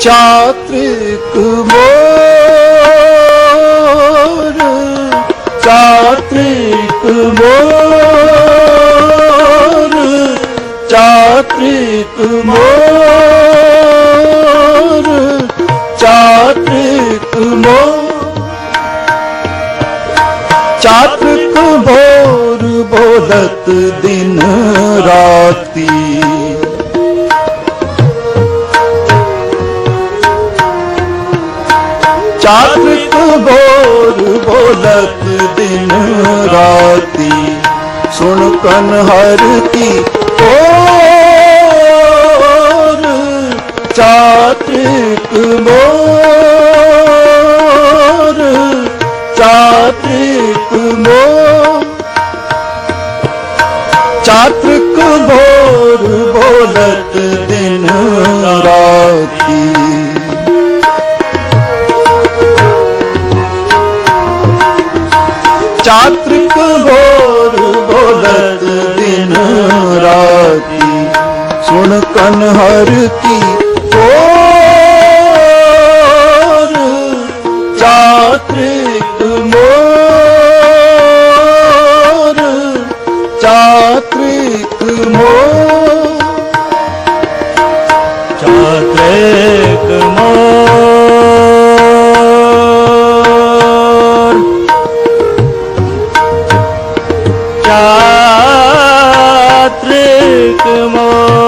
ਚਾਤ੍ਰਿਕ ਮੋਰ ਚਾਤ੍ਰਿਕ ਮੋਰ ਚਾਤ੍ਰਿਕ ਮੋਰ ਚਾਤ੍ਰਿਕ ਮੋਰ। ਚਾਤ੍ਰਿਕ ਭੋਰ ਬੋਲਤ ਦਿਨ ਰਾਤੀ। ਚਾਤ੍ਰਿਕ ਭੋਰ ਬੋਲਤ ਦਿਨ ਰਾਤੀ ਸੁਣ ਕਨ ਹਰ ਕੀ ਓਰ ਚਾਤ੍ਰਿਕ ਮੋਰ ਸੁਣ ਹਰ ਕੀ ਓਰ ਚਾਤ੍ਰਿਕ ਮੋਰ। ਚਾਤ੍ਰਿਕ ਮੋਰ। ਚਾਤ੍ਰਿਕ ਮੋਰ। ਚਾਤ੍ਰਿਕ ਮੋਰ।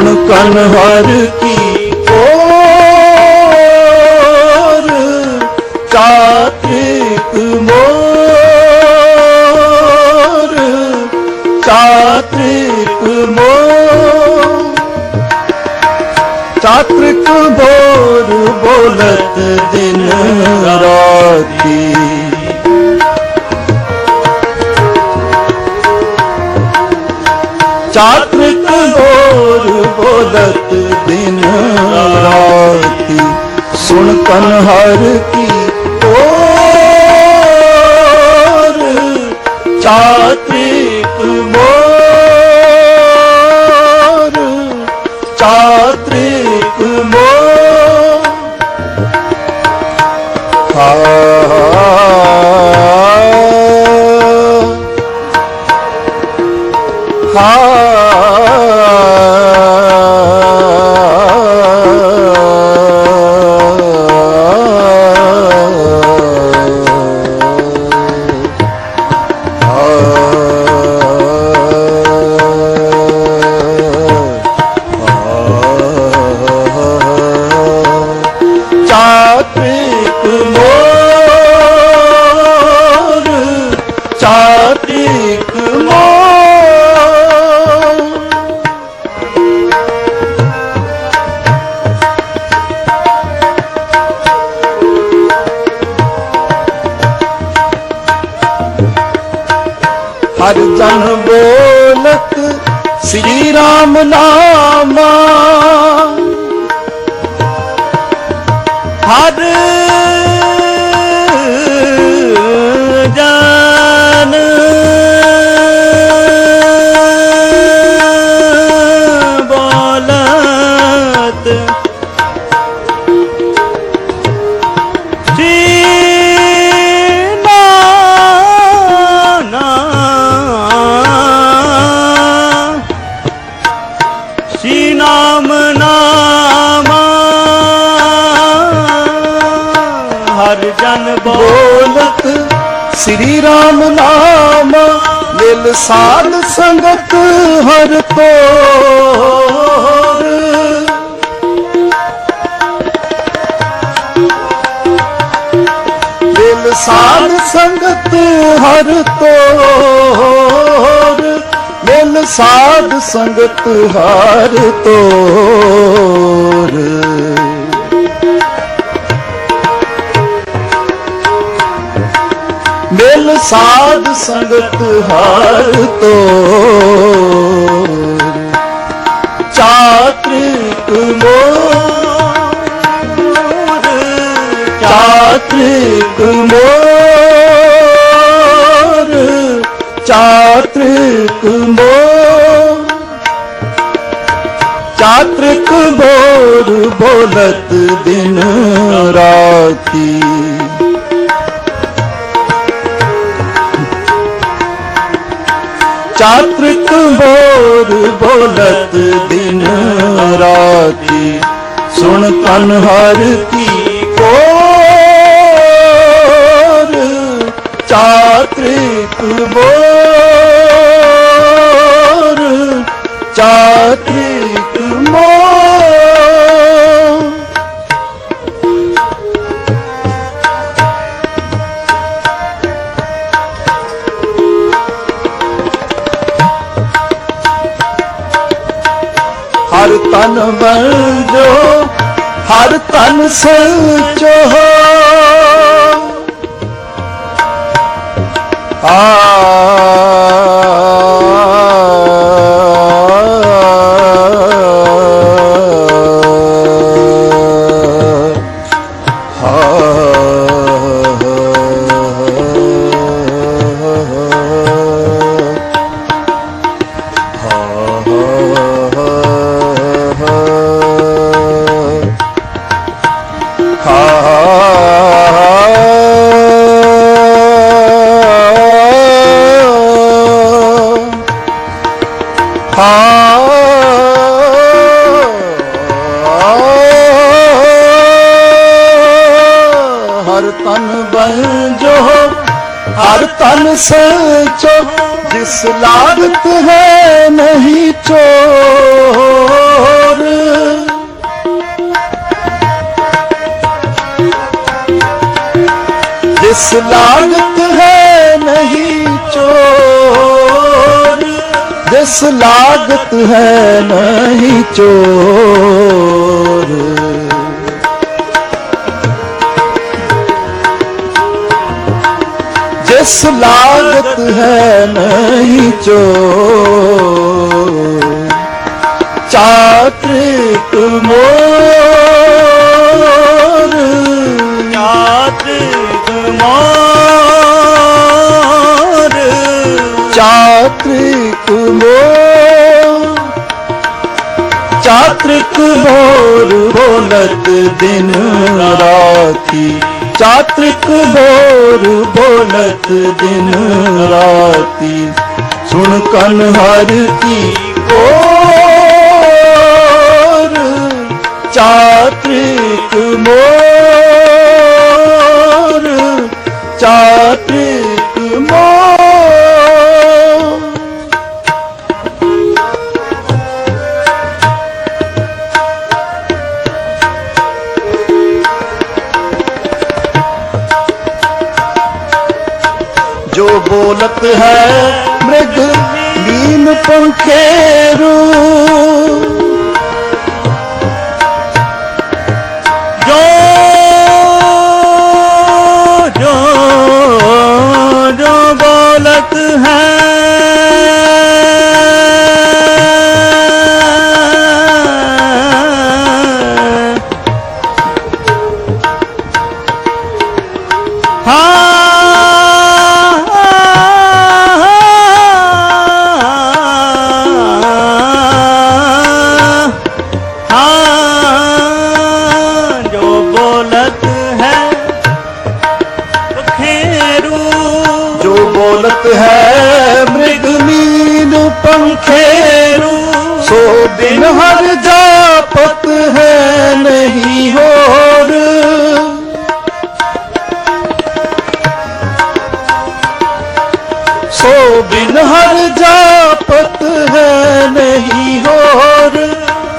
ਸੁਣ ਕਨ ਹਰ ਕੀ ਓਰ ਚਾਤ੍ਰਿਕ ਮੋਰ ਚਾਤ੍ਰਿਕ ਮੋਰ। ਚਾਤ੍ਰਿਕ ਭੋਰ ਬੋਲਤ ਦਿਨ ਰਾਤੀ ਚਾਤ੍ਰਿਕ ਗੋਰ ਬੋਲਤ ਦਿਨ ਰਾਤੀ ਸੁਣ ਕਨ ਹਰ ਕੀ ਓਰ ਚਾਤ੍ਰਿਕ ਸ੍ਰੀ ਹਰ ਸ੍ਰੀ ਰਾਮ ਨਾਮ, ਮਿਲ ਸਾਧ ਸੰਗਤ ਹਰ ਤੋਰ। ਮਿਲ ਸਾਧ ਸੰਗਤ ਹਰ ਤੋਰ। ਮਿਲ ਸਾਧ ਸੰਗਤ ਹਰ ਤੋਰ। ਸਾਧ ਸੰਗਤ ਹਾਰ ਤੋ ਚਾਤ੍ਰਿਕ ਮੋਰ ਚਾਤ੍ਰਿਕ ਮੋਰ ਚਾਤ੍ਰਿਕ ਮੋਰ ਚਾਤ੍ਰਿਕ ਮੋਰ ਬੋਲਤ ਦਿਨ ਰਾਤੀ। ਚਾਤ੍ਰਿਕ ਮੋਰ ਬੋਲਤ ਦਿਨ ਰਾਤੀ ਸੁਣ ਕਨ ਹਰ ਕੀ ਕੋਰ। ਚਾਤ੍ਰਿਕ ਬੋਰ ਚਾਤ੍ਰਿਕ ਹਰ ਤਨ ਵਰਜੋ ਹਰ ਤਨ ਸਚੋ। ਆ ਹਰ ਤਨ ਬੰਜੋ ਹਰ ਤਨ ਸਚੋ, ਜਿਸ ਲਾਗਤ ਹੈ ਨਹੀਂ ਚੋਰ। ਜਿਸ ਲਾਗਤ ਹੈ ਨਹੀਂ ਜਿਸ ਲਾਗਤ ਹੈ ਨਹੀਂ ਚੋਰ। ਜਿਸ ਲਾਗਤ ਹੈ ਨਹੀਂ ਚੋਰ। ਚਾਤ੍ਰਿਕ ਮੋ ਚਾਤ੍ਰਿਕ ਮੋਰ ਬੋਲਤ ਦਿਨ ਰਾਤੀ ਚਾਤ੍ਰਿਕ ਮੋਰ ਬੋਲਤ ਦਿਨ ਰਾਤੀ ਸੁਣ ਕਨ ਹਰ ਕੀ ਕੋਰ ਚਾਤ੍ਰਿਕ जो बोलत है मृग मीन पंखेरू ਫੇਰੂ। ਸੋ ਦਿਨ ਹਰ ਜਾਪਤ ਹੈ ਨਹੀਂ ਹੋਰ। ਸੋ ਦਿਨ ਹਰ ਜਾਪਤ ਹੈ ਨਹੀਂ ਹੋਰ।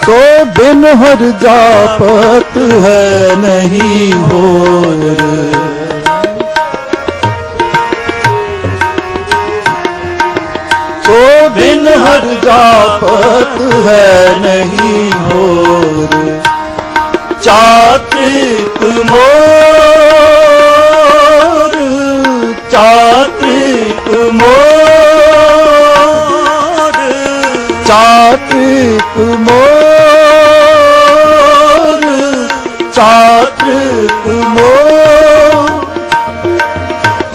ਸੋ ਦਿਨ ਹਰ ਜਾਪਤ ਹੈ ਨਹੀਂ ਹੋਰ। ਪ੍ਰਾਪਤ ਹੈ ਨਹੀਂ ਹੋਰ ਚਾਤ੍ਰਿਕ ਮੋਰ ਚਾਤ੍ਰਿਕ ਮੋਰ ਚਾਤ੍ਰਿਕ ਮੋਰ ਚਾਤ੍ਰਿਕ ਮੋਰ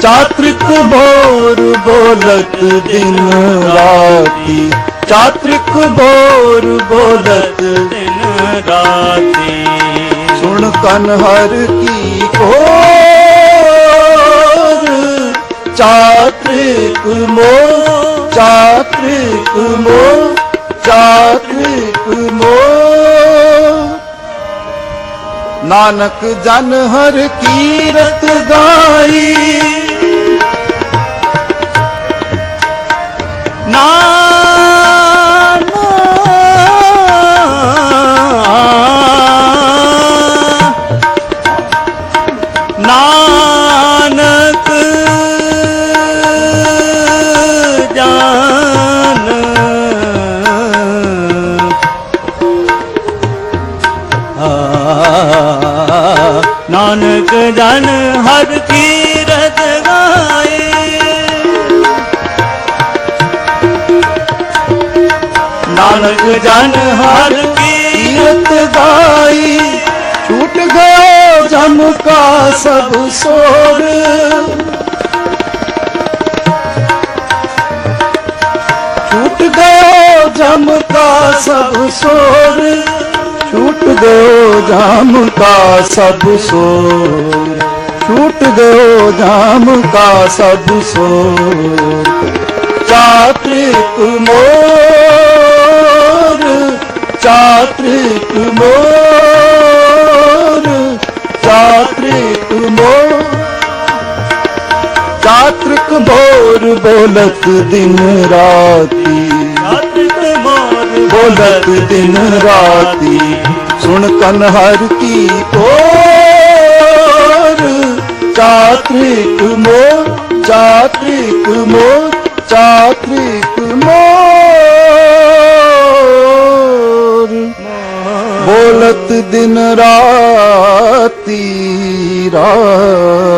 ਚਾਤ੍ਰਿਕ ਮੋਰ ਬੋਲਤ ਦਿਨ ਰਾਤੀ ਚਾਤ੍ਰਿਕ ਬੋਰ ਬੋਲਤ ਦਿਨ ਰਾਤੀ। ਸੁਣ ਕਨ ਹਰ ਕੀ ਕੋਰ ਚਾਤ੍ਰਿਕ ਮੋ ਚਾਤ੍ਰਿਕ ਮੋ ਚਾਤ੍ਰਿਕ ਮੋ ਨਾਨਕ ਜਨ ਹਰ ਕੀਰਤ ਗਾਈ। ਨਾ ਨਾਨਕ ਜਾਨ। ਜਨ ਹਰ ਕੀਰਤ ਗਾਏ। ਨਾਨਕ ਜਨ ਹਰ ਕੀਰਤ ਗਾਈ ਛੁੱਟ ਗਏ जम का सब सोर छूट गयो जम का सब सोर छूट गयो जाम का सब सोर छूट गयो जाम का सब सोर चात्रिक मोर चात्रिक मोर ਮੋਰ ਚਾਤ੍ਰਿਕ ਮੋਰ ਬੋਲਤ ਦਿਨ ਰਾਤੀ। ਚਾਤ੍ਰਿਕ ਮੋਰ ਬੋਲਤ ਦਿਨ ਰਾਤੀ। ਸੁਣ ਕਨ ਹਰ ਕੀ ਪੋਰ ਚਾਤ੍ਰਿਕ ਮੋਰ ਚਾਤ੍ਰਿਕ ਮੋਰ ਚਾਤ੍ਰਿਕ ਮੋਰ ਬੋਲਤ ਦਿਨ ਰਾਤ राती